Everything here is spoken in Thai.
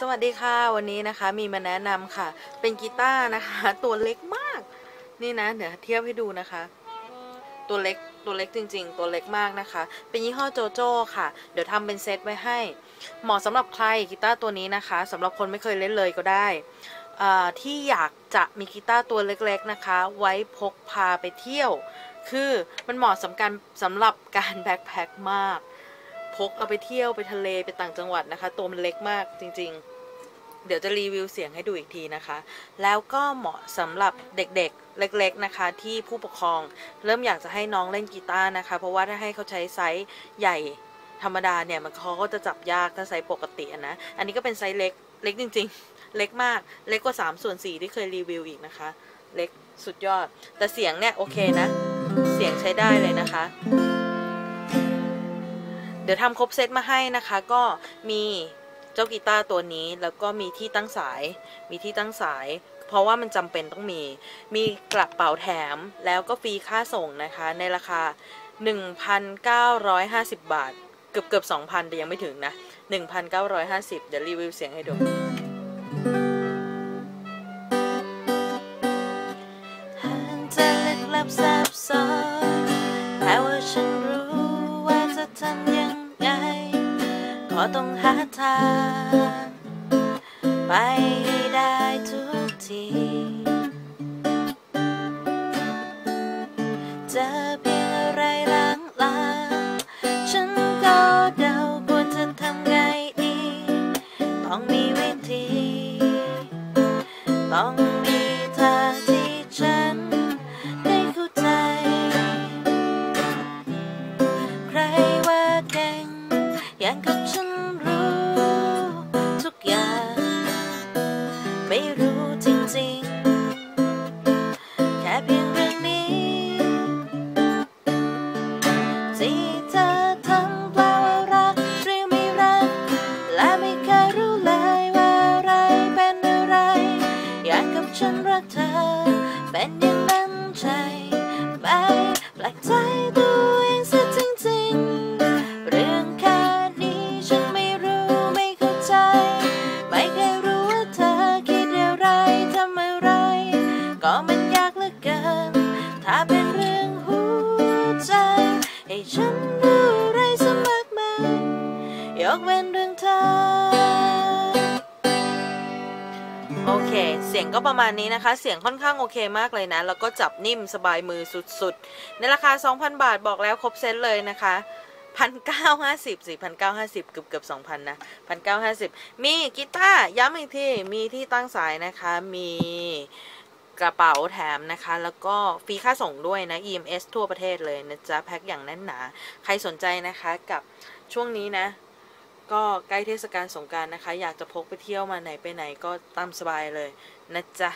สวัสดีค่ะวันนี้นะคะมีมาแนะนำค่ะ เป็นกีตาร์นะคะ ตัวเล็กมาก นี่นะ เดี๋ยวเทียบให้ดูนะคะ ตัวเล็กตัวเล็กจริง ๆ ตัวเล็กมากนะคะ เป็นยี่ห้อโจโจ้ค่ะ เดี๋ยวทำเป็นเซตไว้ให้ เหมาะสำหรับใครกีตาร์ตัวนี้นะคะสำหรับคนไม่เคยเล่นเลยก็ได้อ่าที่อยากจะมีกีตาร์ตัวเล็กๆนะคะ ไว้พกพาไปเที่ยว คือมันเหมาะสำคัญสำหรับการแบ็คแพ็คมาก พกเอาไปเที่ยวไปทะเลไปต่างจังหวัดนะคะ ตัวมันเล็กมากจริง ๆ เดี๋ยวจะรีวิวเสียงให้ดูอีกทีนะคะ แล้วก็เหมาะสำหรับเด็กๆ เล็กๆนะคะ ที่ผู้ปกครอง เริ่มอยากจะให้น้องเล่นกีตาร์นะคะ เพราะว่าถ้าให้เขาใช้ไซส์ใหญ่ธรรมดาเนี่ยมันเขาก็จะจับยากถ้าไซส์ปกตินะ อันนี้ก็เป็นไซส์เล็กเล็กจริง ๆ เล็กมาก เล็กกว่า3ส่วน4ที่เคยรีวิวอีกนะคะ เล็กสุดยอด แต่เสียงเนี่ยโอเคนะ เสียงใช้ได้เลยนะคะ เดี๋ยวทำครบเซตมาให้นะคะ ก็มีเจ้ากีตาร์ตัวนี้แล้วก็มีที่ตั้งสาย มีที่ตั้งสาย เพราะว่ามันจำเป็นต้องมี มีกระเป๋าแถมแล้วก็ฟรีค่าส่งนะคะ ในราคา 1,950 บาท เกือบเกือบ2,000 แต่ยังไม่ถึงนะ 1,950 เดี๋ยวรีวิวเสียงให้ดูซับซ้อน ต้องหาทางไปให้ได้ทุกทีเจอเพียงอะไรลางลางฉันก็เดาควรจะทำไงดี ต้องมีวิธี ต้อง ฉันรักเธอ เป็นอย่างนั้นใช่ไหมแปลกใจตัวเองซะจริงๆ เรื่องแค่นี้ฉันไม่รู้ไม่เข้าใจ ไม่เคยรู้ว่าเธอคิดอะไรทำอะไร ก็มันยากเหลือเกิน ถ้าเป็นเรื่องหัวใจให้ฉันรู้อะไรสมักมายยกเว้นเรื่องเธอ โอเค เสียงก็ประมาณนี้นะคะ เสียงค่อนข้างโอเคมากเลยนะ แล้วก็จับนิ่มสบายมือสุดๆ ในราคา 2,000 บาทบอกแล้วครบเซตเลยนะคะพันเก้าห้าสิบสี่พันเก้าห้าสิบเกือบเกือบสองพันนะพันเก้าห้าสิบมีกีตาร์ย้ำอีกที มีที่ตั้งสายนะคะ มีกระเป๋าแถมนะคะ แล้วก็ฟรีค่าส่งด้วยนะ EMS ทั่วประเทศเลยนะจ๊ะ แพ็คอย่างแน่นหนา ใครสนใจนะคะกับช่วงนี้นะ ก็ใกล้เทศกาลสงการนะคะ อยากจะพกไปเที่ยวมาไหนไปไหนก็ตามสบายเลยนะจ๊ะ